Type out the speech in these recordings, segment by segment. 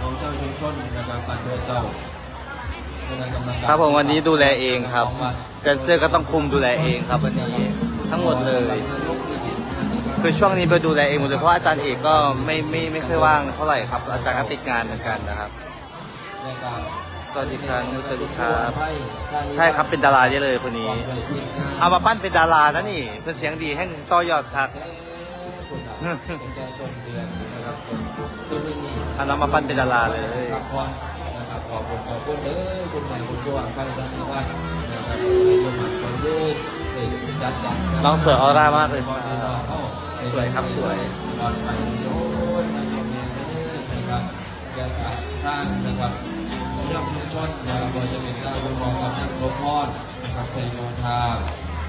ของเจ้าชุมชนนะครับปันด้วยเจ้าครับผมวันนี้ดูแลเองครับแดนเซอร์ก็ต้องคุมดูแลเองครับ วันนี้ทั้งหมดเลย คือช่วงนี้ไปดูแลเองหมดเลยเพราะอาจารย์เอกก็ไม่ไม่ไม่ค่อยว่างเท่าไหร่ครับ อาจารย์ก็ติดงานเหมือนกันนะครับสวัสดีครับสวัสดีครับใช่ครับเป็นดาราได้เลยคนนี้ เอามาปั้นเป็นดารานะนี่เป็นเสียงดีแห่งต่อยอดครับ เอาน้องมาปั้นเป็นดาราเลยครับพรนะครับขอบคุณขอบคุณเด้อคุณใหม่คุณตัวใครตอนนี้ว่านะครับคุณหมันคนยืดจัดจัดน้องเสือออร่ามากเลยสวยครับสวยปลอดภัยโยนนะครับนะครับแกก็ท่านนะครับเรื่องชุมชนนะครับจะเป็นการรวมของกำนันรบพรนะครับเซโยธา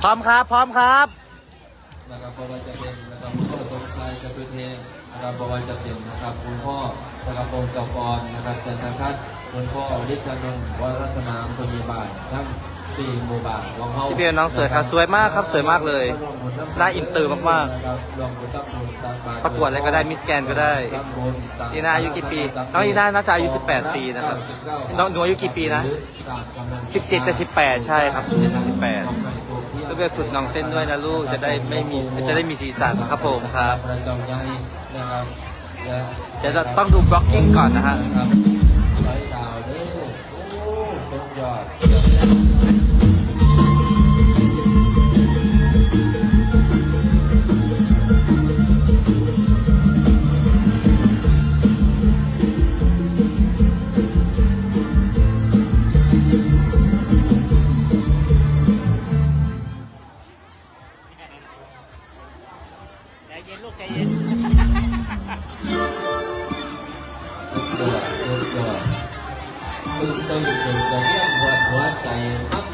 พร้อมครับ พร้อมครับ นะครับบวรจะเป็นนะครับคุณพ่อสมชายกระตุเทงนะครับบวรจะเป็นนะครับคุณพ่อนะครับพงศกรนะครับจันทคัตคุณพ่อฤทธิ์ชนนท์วรสนามพยาบาลทั้งสี่หมู่บ้านของเขาพี่เบียร์น้องสวยครับสวยมากครับสวยมากเลยน่าอินเตอร์มากๆนะครับรวมบุญตักบุญตักบาตประกวดอะไรก็ได้มิสแกนก็ได้ตักบุญตักอีน่าอายุกี่ปีน้องอีน่าน่าจะอายุ 18 ปีนะครับน้องหนูอายุกี่ปีนะ 17จะ18 ใช่ครับ17จะ18 ก็ไปฝึกน้องเต้นด้วยนะลูก จะได้ไม่มีจะได้มีสีสันครับผมครับจะครับและเดี๋ยวเราต้องดูบล็อกกิ้งก่อนนะฮะ เด้อโอ้สุดยอดใจเย็นลูกใจเย็นสุดยอดสุดยอดตึงตึงตึงกระเทียมหัวหัวใจครับ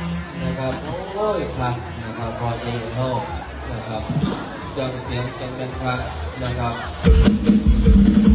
นะครับโอ้ยครับนะครับพอเองโลกนะครับจังเสียงจังกันครับนะครับ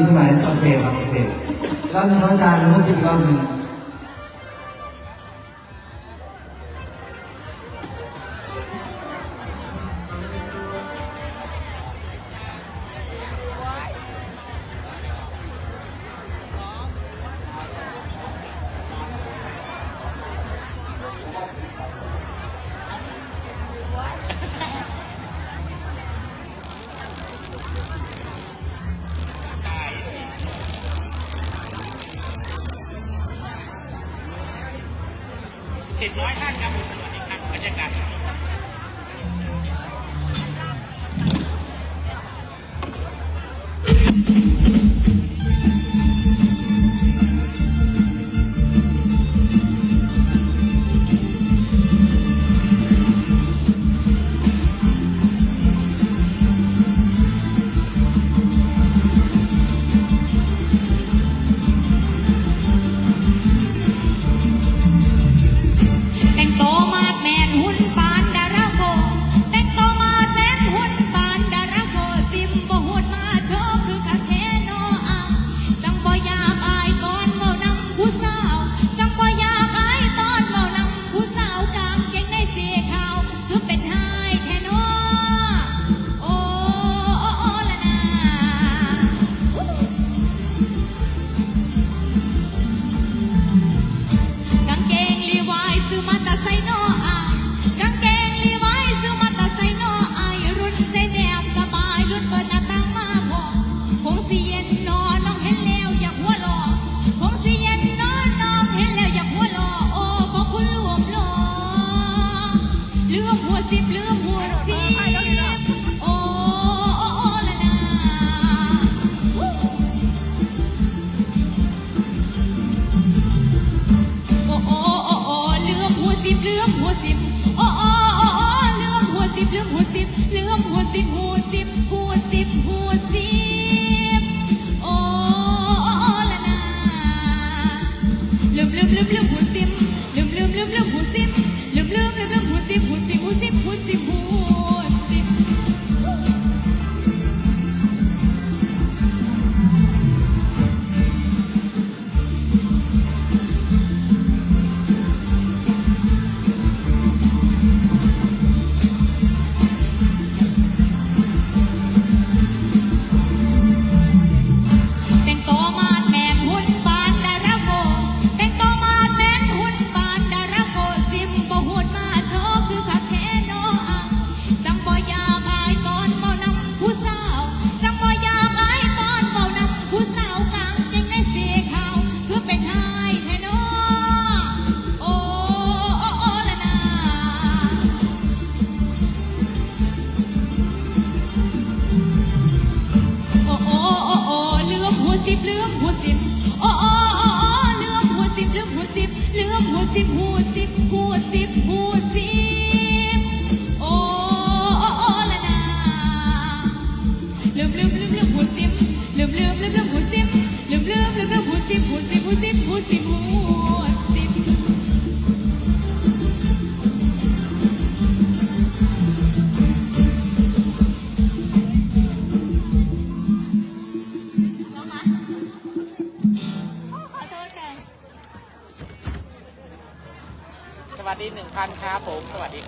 Ismail. ร้อยท่านครับผม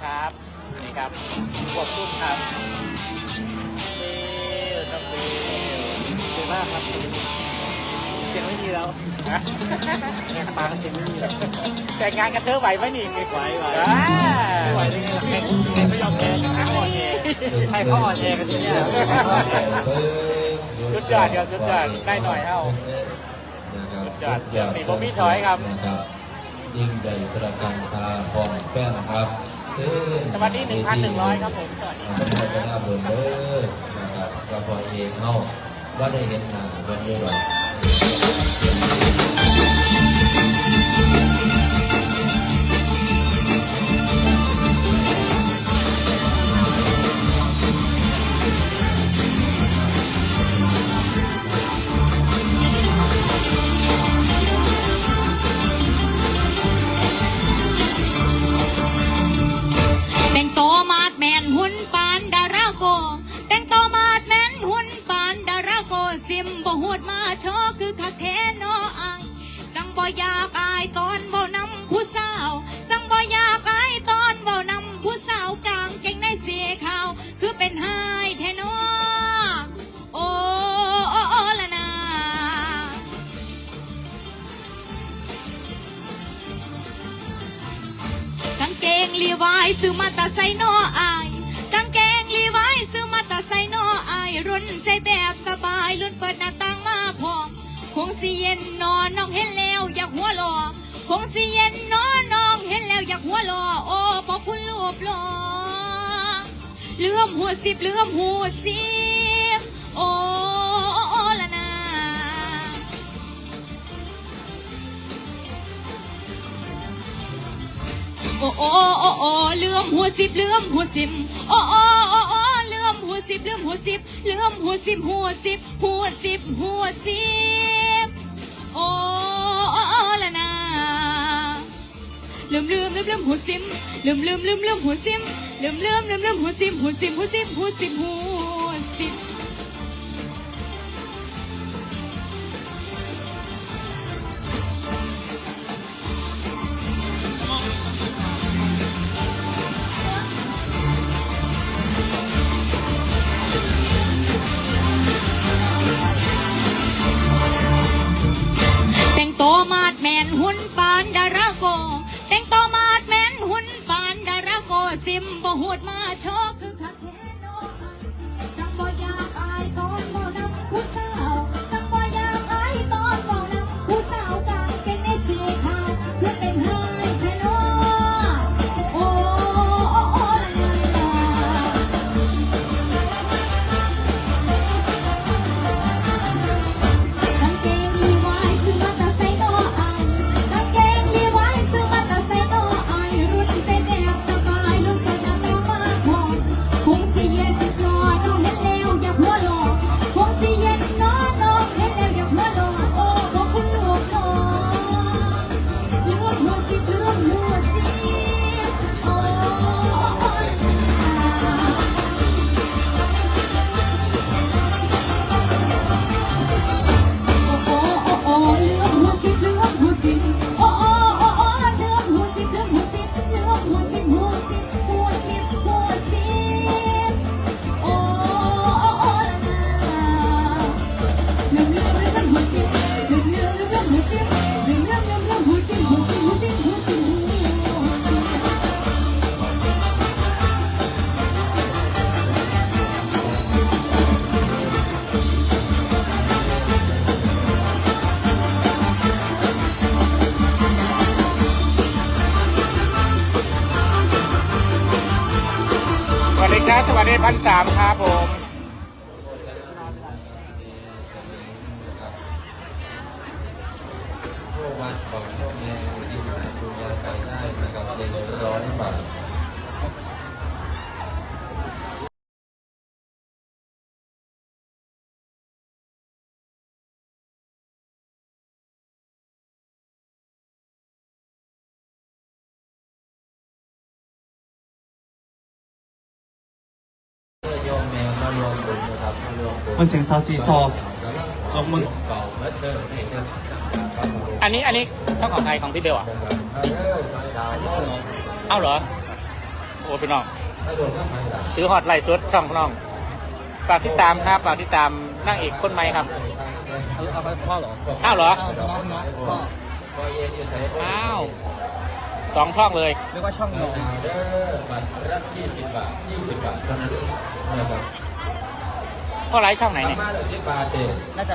ครับนี่ครับขวบตุ้ครับฟิลครัฟิลเก่มากครับเสียงไม่มีแล้วปากเสียงไม่มีแล้วแต่งานกันเธอไหวไหมนี่ไหวไหวไม่ไหวได้ไงล่ะไม่ยอมแพ้ใครเขาอ่อนแอใคกันที่เนี่ยชุดยอดครับชุดยอดได้หน่อยเอ้าชุดยอดเดี๋ยวมีผมมีถอยครับยิ่งใหญ่ประการตาฟองแป้นนะครับ เด้อสวัสดี1,100ครับผมสวัสดีขอบคุณนะครับเด้อนะครับกรพอเองเฮาว่าได้เห็นหน้าเพิ่นด้วย ซิมบ่หดมาโชอคือคักแท้นออายสั่งบ่อยากอายตอนบ่นำผู้สาว สังบ่อยากอายตอนบ่นำผู้สาวกลางเก่งในเสียขาว คือเป็นไห้แท้นอโอ้โอ้โอ้ละนากางเกงลีวายซื้อมาแตาใส่นออายกางเกงลีวายซื้อมาแตาใส่นออายรุ่นใส่แบบสบ สิเย็นนอนน้องเห็นแล้วอยากหัวหลอคงสิเย็นนอนน้องเห็นแล้วอยากหัวหลอโอ้พอคุณรูปหลอเลื่อมหัวสิบเลื่อมหัวสิบโอ้โอ้โอ้ละนาโอ้โอ้โอ้โอ้เลื่อมหัวสิบเลื่อมหัวสิบโอ้โอ้โอ้โอ้เลื่อมหัวสิบเลื่อมหัวสิบเลื่อมหัวสิบหัวสิบหัวสิบหัวสิบ ลืมลืมลืมลืมหัวสิมลืมลืมลืมลืมหัวสิมลืมลืมลืมลืมหัวสิมหัวสิมหัวสิมหัวสิมหั บ่หูดมาโชอคือ พันสามครับผมพวกวัดของพวกแม่ที่ไหาดูแลใจได้นะครับเย็นร้อนบาท มารวมบุญมันเสียงซาวซีซอลงมันเก่าเมื่อเดิมนี่ครับอันนี้อันนี้ช่องของใครของพี่เบลอะเออสายดาวก็ลงเอ้าเหรอ โอ้พี่น้องถ้าโดนก็ไม่ได้ถือฮอตไลท์สดช่องน้องฝากติดตามครับฝากติดตามนั่งเอกคนใหม่ครับเอาเอาไปพ่อเหรออ้าวเหรอเอาน้องน้องพ่อพอเย็นอยู่ใส่อ้าวสองช่องเลยเรียกว่าช่องน้องดาวเด้อบัตรรับ20บาท20บาทเท่านั้นนะครับ พ่อไลฟ์ช่องไหนเนี่ย น่าจะ